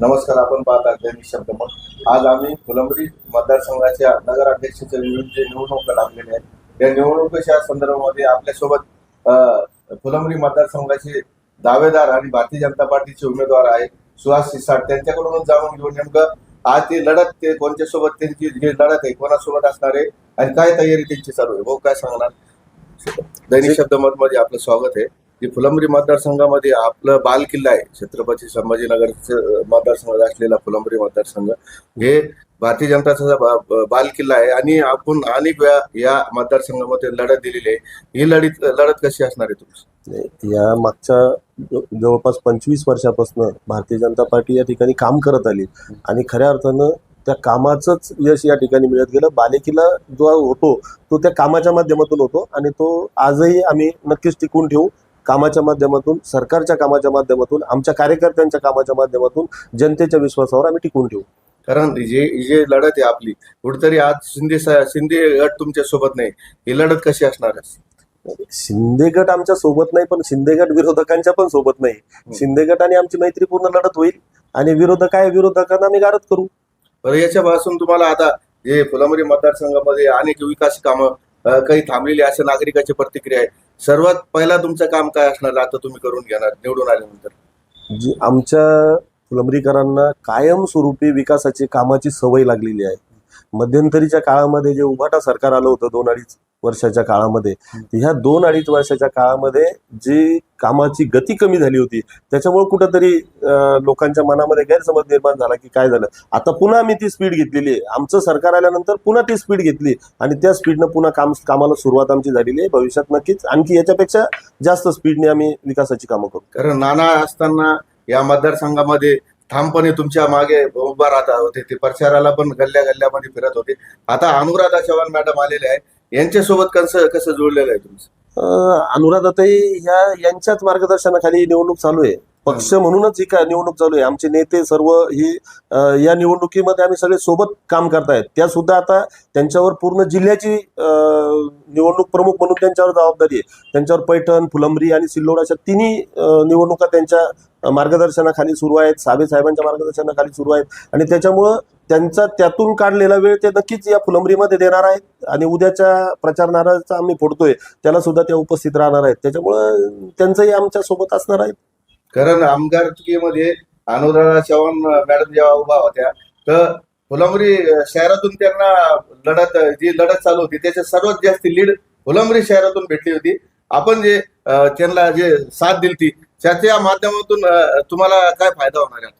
नमस्कार आपण पाहता दैनिक शब्दमत आज आम्ही फुलंबरी मतदारसंघाच्या नगराध्यक्षाच्या विविध जे निवडणुका लागलेल्या आहेत या निवडणुकीच्या संदर्भामध्ये आपल्यासोबत फुलंबरी मतदारसंघाचे दावेदार आणि भारतीय जनता पार्टीचे उमेदवार आहेत सुहास सिसाट. त्यांच्याकडूनच जाणून घेऊन नेमकं आज ती लढत ते कोणत्या सोबत त्यांची जी लढत आहे कोणासोबत असणार आहे आणि काय तयारी त्यांची चालू आहे? भाऊ काय सांगणार? दैनिक शब्दमत मध्ये आपलं स्वागत आहे. की फुलंब्री मतदारसंघामध्ये आपलं बाल किल्ला आहे. छत्रपती संभाजीनगर मतदारसंघात असलेला फुलंब्री मतदारसंघ. हे भारतीय जनता बा- बाल किल्ला आहे आणि आपण अनेक वेळा या मतदारसंघामध्ये लढत दिलेली आहे. ही लढत लढत कशी असणार आहे तुमची? या मागच्या जवळपास पंचवीस वर्षापासून भारतीय जनता पार्टी या ठिकाणी काम करत आली. आणि खऱ्या अर्थानं त्या कामाचंच यश या ठिकाणी मिळत गेलं. बालेकिला जो होतो तो त्या कामाच्या माध्यमातून होतो आणि तो आजही आम्ही नक्कीच टिकून ठेवू. कामाच्या माध्यमातून सरकारच्या कामाच्या माध्यमातून आमच्या कार्यकर्त्यांच्या कामाच्या माध्यमातून जनतेच्या विश्वासावर आम्ही टिकून ठेवू. कारण जे जे लढत आहे आपली कुठेतरी आज शिंदे शिंदे गट तुमच्यासोबत नाही. ही लढत कशी असणार आहे? शिंदे गट आमच्यासोबत नाही पण शिंदे गट विरोधकांच्या पण सोबत नाही. शिंदे गट आणि आमची मैत्रीपूर्ण लढत होईल आणि विरोधक आहे विरोधकांना आम्ही गारद करू. तर याच्यापासून तुम्हाला आता जे फुलंब्री मतदारसंघामध्ये अनेक विकास कामं काही थांबलेली अशा नागरिकाची प्रतिक्रिया आहे. सर्वात पहिला तुमचं काम काय असणार? आता तुम्ही करून घेणार निवडून आल्यानंतर. जी आमच्या फुलंब्रीकरांना कायमस्वरूपी विकासाची कामाची सवय लागलेली आहे. मध्यंतरीच्या काळामध्ये जे उभाटा सरकार आलं होतं दोन अडीच वर्षाच्या काळामध्ये. ह्या दोन अडीच वर्षाच्या काळामध्ये जी कामाची गती कमी झाली होती त्याच्यामुळे कुठंतरी लोकांच्या मनामध्ये गैरसमज निर्माण झाला की काय झालं? आता पुन्हा आम्ही ती स्पीड घेतलेली आहे. आमचं सरकार आल्यानंतर पुन्हा ती स्पीड घेतली आणि त्या स्पीडनं पुन्हा काम कामाला सुरुवात आमची झालेली आहे. भविष्यात नक्कीच आणखी याच्यापेक्षा जास्त स्पीडने आम्ही विकासाची कामं करू. कारण नाना असताना या मतदारसंघामध्ये ठामपणे तुमच्या मागे उभा राहत होते. ते प्रचाराला पण गल्ल्या गल्ल्यामध्ये फिरत होते. आता अनुराधा चव्हाण मॅडम आलेले आहे यांच्यासोबत कसं कसं जुळलेलं आहे तुमचं? अनुराधाताई ह्या यांच्याच मार्गदर्शनाखाली निवडणूक चालू आहे. पक्ष म्हणूनच ही का निवडणूक चालू आहे. आमचे नेते सर्व ही अं, या निवडणुकीमध्ये आम्ही सगळे सोबत काम करतायत. त्या सुद्धा आता त्यांच्यावर पूर्ण जिल्ह्याची अं, निवडणूक प्रमुख म्हणून त्यांच्यावर जबाबदारी आहे. त्यांच्यावर पैठण फुलंब्री आणि सिल्लोड अशा तिन्ही अं, निवडणुका त्यांच्या मार्गदर्शनाखाली सुरू आहेत. साबे साहेबांच्या मार्गदर्शनाखाली सुरू आहेत. आणि त्याच्यामुळं त्यांचा त्यातून काढलेला वेळ ते नक्कीच या फुलंबरीमध्ये देणार आहेत. आणि उद्याच्या प्रचार नाराचा आम्ही फोडतोय. त्याला सुद्धा त्या उपस्थित राहणार आहेत. त्याच्यामुळं त्यांचंही आमच्यासोबत असणार आहेत. कारण आमदारकीमध्ये अनुराधा चव्हाण मॅडम जेव्हा उभा होत्या तर फुलंबरी शहरातून त्यांना लढत जी लढत चालू होती त्याच्या सर्वात जास्त लीड फुलंबरी शहरातून भेटली होती. आपण जे त्यांना जे साथ दिली ती त्याच्या माध्यमातून तुम्हाला काय फायदा होणार आहे?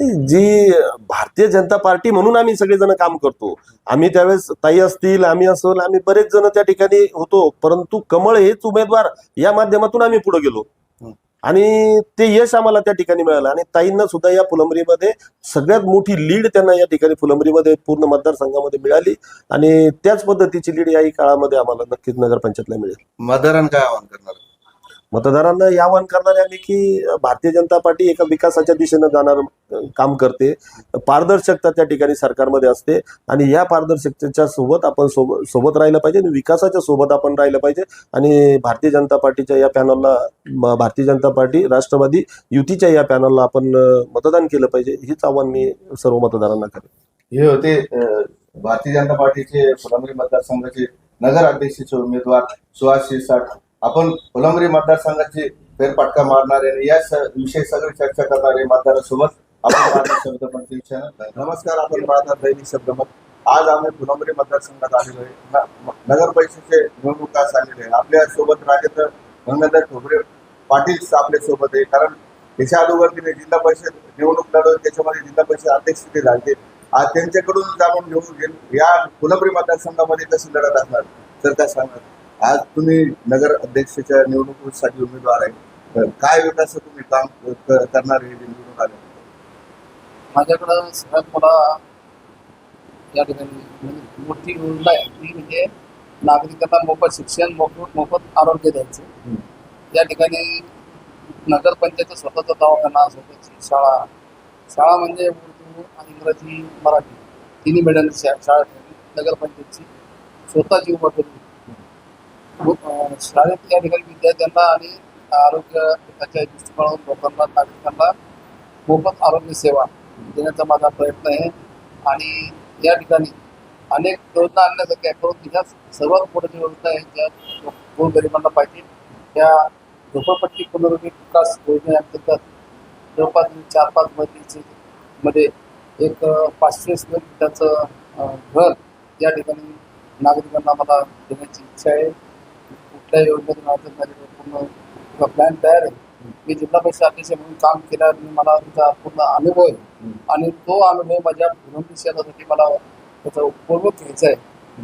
जी भारतीय जनता पार्टी म्हणून आम्ही सगळेजण काम करतो. आम्ही त्यावेळेस ताई असतील आम्ही असेल आम्ही बरेच जण त्या ठिकाणी होतो. परंतु कमळ हेच उमेदवार या माध्यमातून आम्ही पुढे गेलो. आणि ते यश आम्हाला त्या ठिकाणी मिळालं. आणि ताईंना सुद्धा या फुलंब्रीमध्ये सगळ्यात मोठी लीड त्यांना या ठिकाणी फुलंब्रीमध्ये पूर्ण मतदारसंघामध्ये मिळाली. आणि त्याच पद्धतीची लीड याही काळामध्ये आम्हाला नक्कीच नगरपंचायतला मिळेल. मतदारांना काय आवाहन करणार? मतदारांना या आवाहन करणारे आम्ही की भारतीय जनता पार्टी एका विकासाच्या दिशेनं जाणार काम करते. पारदर्शकता त्या ठिकाणी सरकारमध्ये असते आणि या पारदर्शकतेच्या सोबत आपण सोबत सोबत राहिलं पाहिजे आणि विकासाच्या सोबत आपण राहिलं पाहिजे. आणि भारतीय जनता पार्टीच्या या पॅनलला भारतीय जनता पार्टी राष्ट्रवादी युतीच्या या पॅनलला आपण मतदान केलं पाहिजे. हेच आव्हान मी सर्व मतदारांना करेन हे होते भारतीय जनता पार्टीचे फुलंबरी मतदारसंघाचे नगर अध्यक्षाचे उमेदवार सुहास शिरसाट. आपण फुलंबरी मतदारसंघाची फेरपाटका मारणारे आहे या विषय विषयी सगळी चर्चा करणारे मतदारासोबत. आपण पाहता नमस्कार आपण पाहता दैनिक शब्दमत आज आम्ही फुलंबरी मतदारसंघात आलेलो आहे. नगर परिषदेचे निवडणुकास आलेले आहे आपल्यासोबत राजेंद्र गंगाधर ठोबरे पाटील आपल्यासोबत आहे. कारण त्याच्या अगोदर तिने जिल्हा परिषद निवडणूक लढवली त्याच्यामध्ये जिल्हा परिषद अध्यक्ष ते झाले. आज त्यांच्याकडून जाणून घेऊन या फुलंबरी मतदारसंघामध्ये कशी लढत असणार तर त्या सांगणार आज तुम्ही नगर अध्यक्षाच्या निवडणुकीसाठी उमेदवार आहे. काय विकास तुम्ही काम करणार हे निवडून आले? माझ्याकडं सगळ्यात मला या ठिकाणी म्हणजे मोठी योजना आहे ती म्हणजे नागरिकांना मोफत शिक्षण मोफत मोफत आरोग्य द्यायचं. या ठिकाणी नगरपंचायत स्वतःचा दवाखाना स्वतःची शाळा शाळा म्हणजे उर्दू आणि इंग्रजी मराठी तिन्ही शा- शाळा नगरपंचायतची स्वतःची उभा केली. अं, शाळेत या ठिकाणी विद्यार्थ्यांना आणि आरोग्य त्याच्या दृष्टिकोनातून लोकांना नागरिकांना मोफत आरोग्य सेवा देण्याचा माझा प्रयत्न आहे. आणि या ठिकाणी अनेक योजना आणण्यासाठी आहे परंतु ह्या सर्वात मोठ्या योजना आहे ज्या गोरगरिबांना पाहिजे. त्या झोपडपट्टी पुनर्वसन विकास योजनेअंतर्गत जवळपास चार पाच मजलीचे मध्ये एक पाचशे स्क्वेअर फीटाचं घर या ठिकाणी नागरिकांना मला देण्याची इच्छा आहे. त्या योजनेतून अडचण झाली पूर्ण प्लॅन तयार आहे. मी जिल्हा परिषद अध्यक्ष म्हणून काम केल्यावर मला त्याचा पूर्ण अनुभव आहे. आणि तो अनुभव माझ्या भूमी मला त्याचा उपयोग घ्यायचा आहे.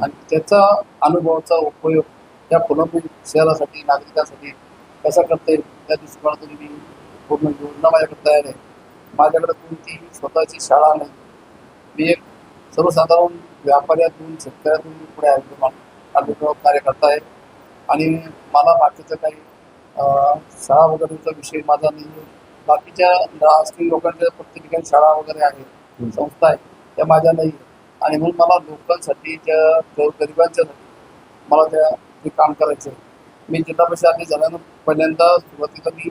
आणि त्याचा अनुभवाचा उपयोग त्या फुलंबी शहरासाठी नागरिकांसाठी कसा करता येईल त्या दृष्टिकोनातून मी पूर्ण योजना माझ्याकडे तयार आहे. माझ्याकडे कोणतीही स्वतःची शाळा नाही. मी एक सर्वसाधारण व्यापाऱ्यातून शेतकऱ्यातून पुढे आयोजन कार्यकर्ता आहे. आणि मला बाकीचं काही शाळा वगैरेचा विषय माझा नाही आहे बाकीच्या राजकीय लोकांच्या प्रत्येक ठिकाणी शाळा वगैरे आहेत संस्था आहेत त्या माझ्या नाही आहेत. आणि म्हणून मला लोकांसाठी त्या गरिबांच्यासाठी मला त्या ते काम करायचं आहे मी जिल्हा परिषद झाल्यानं पहिल्यांदा सुरुवातीला मी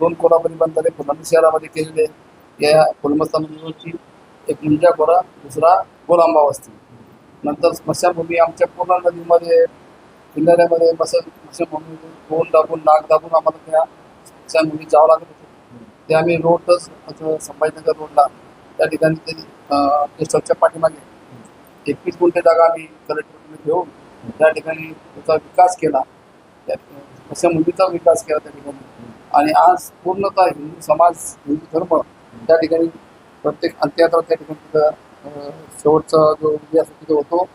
दोन कोल्हापुरी बंधारे फुलंबी शहरामध्ये केलेले. या फुलमस्तानची एक मुंजा कोरा दुसरा गोलांबा वस्ती नंतर स्मशानभूमी आमच्या पूर्ण नदीमध्ये किनाऱ्यामध्ये बस म्हणून फोन दाबून नाक दाबून आम्हाला त्या मुली जावं लागत होतं. ते आम्ही रोडच संभाजीनगर रोडला त्या ठिकाणी ते अं, पाठीमागे एकवीस गुंठे जागा आम्ही कलेक्टरकडे घेऊन त्या ठिकाणी त्याचा विकास केला. त्या मुलीचा विकास केला त्या ठिकाणी. आणि आज पूर्णतः हिंदू समाज हिंदू धर्म त्या ठिकाणी प्रत्येक अंत्ययात्रा त्या ठिकाणी तिथं शेवटचा जो विजय तिथे होतो.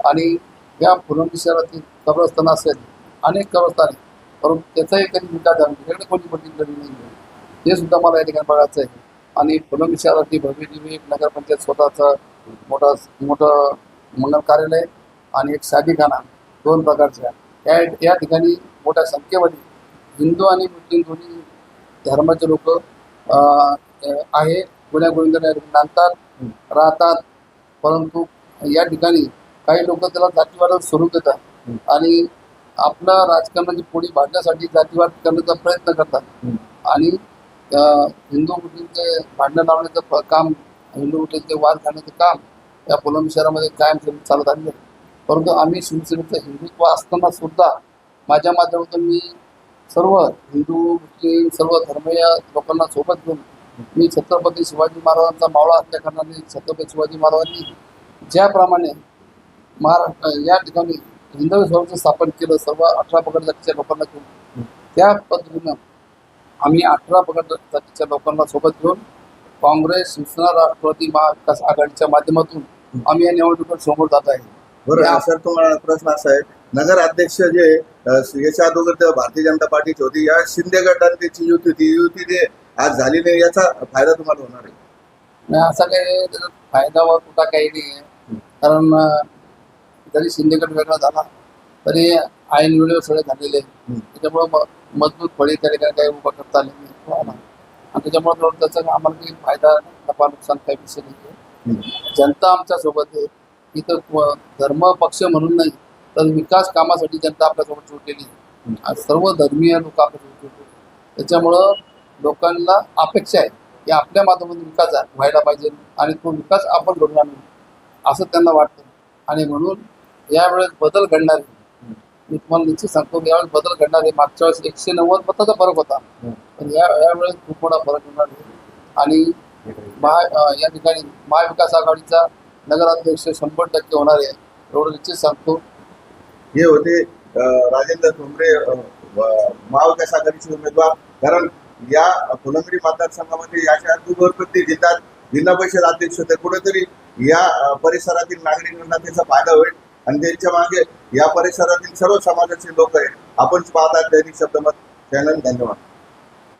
आणि या फुलंबी शहरातील कब्रस्तान असेल अनेक कब्रस्तान परंतु त्याचाही कधी मुद्दा झाला नाही. तिकडे कोणती मोठी नाही आहे. ते सुद्धा मला या ठिकाणी बघायचं आहे आणि फुलंबी शहरातली भव्य दिव्य एक नगरपंचायत स्वतःचं मोठा मोठं मंगल कार्यालय आणि एक साधीखाना दोन प्रकारच्या. या या ठिकाणी मोठ्या संख्येमध्ये हिंदू आणि मुस्लिम दोन्ही धर्माचे लोक आहे. गुन्ह्या गोविंदा नांदतात राहतात. परंतु या ठिकाणी काही लोक त्याला जातीवादाचं स्वरूप देतात. आणि आपल्या राजकारणाची पोळी भाजण्यासाठी जातीवाद करण्याचा प्रयत्न करतात. आणि हिंदू मुस्लिमचे भांडणं लावण्याचं काम हिंदू मुस्लिमचे वाद घालण्याचं काम या कोलंबी शहरामध्ये कायम चालत आलेलं आहे. परंतु आम्ही शिवसेनेचं हिंदुत्व असताना सुद्धा माझ्या माध्यमातून मी सर्व हिंदू मुस्लिम सर्व धर्मीय लोकांना सोबत घेऊन मी छत्रपती शिवाजी महाराजांचा मावळा असल्या कारणाने छत्रपती शिवाजी महाराजांनी ज्याप्रमाणे महाराष्ट्र या ठिकाणी हिंदवी स्वराज्य स्थापन केलं सर्व अठरा पगड जातीच्या लोकांना घेऊन. त्या पद्धतीनं आम्ही अठरा पगड जातीच्या लोकांना सोबत घेऊन काँग्रेस शिवसेना राष्ट्रवादी महाविकास आघाडीच्या माध्यमातून आम्ही या निवडणुकीत समोर जात आहे. बरं सर तुम्हाला प्रश्न असा आहे नगर अध्यक्ष जे याच्या अगोदर भारतीय जनता पार्टीची होती या शिंदे गटांची युती होती युती जे आज झाली नाही याचा फायदा तुम्हाला होणार आहे. असा काही फायदा व तोटा काही नाही आहे. कारण जरी शिंदेगड वेगळा झाला. तरी ऐन वेळेवर सगळे झालेले. त्याच्यामुळं मजबूत फळी त्या ठिकाणी काही उभा करता आले नाही. कोणाला. आणि त्याच्यामुळे थोडं त्याचा आम्हाला काही फायदा नफा नुकसान काही विषय नाही आहे. जनता आमच्यासोबत आहे. इथं धर्म पक्ष म्हणून नाही तर विकास कामासाठी जनता आपल्यासोबत जोडलेली आहे आणि सर्व धर्मीय लोक आपल्यासोबत आहेत. त्याच्यामुळं लोकांना अपेक्षा आहे की आपल्या माध्यमातून विकास व्हायला पाहिजे आणि तो विकास आपण घडून आणू असं त्यांना वाटतं. आणि म्हणून यावेळेस बदल घडणार मी तुम्हाला निश्चित सांगतो यावेळेस बदल घडणार आहे मागच्या वेळेस एकशे नव्वद मताचा फरक होता. पण या यावेळेस खूप मोठा फरक होणार आहे आणि महा या ठिकाणी महाविकास आघाडीचा नगराध्यक्ष शंभर टक्के होणार आहे एवढं निश्चित सांगतो. हे होते राजेंद्र ठोंबरे महाविकास आघाडीचे उमेदवार. कारण या फुलंबरी मतदारसंघामध्ये याच्या अगोदर ते जिल्ह्यात जिल्हा परिषद अध्यक्ष होते. कुठेतरी या परिसरातील नागरिकांना त्याचा फायदा होईल. आणि त्यांच्या मागे या परिसरातील सर्व समाजाचे लोक आहेत. आपण पाहतात दैनिक शब्दमत चॅनल धन्यवाद.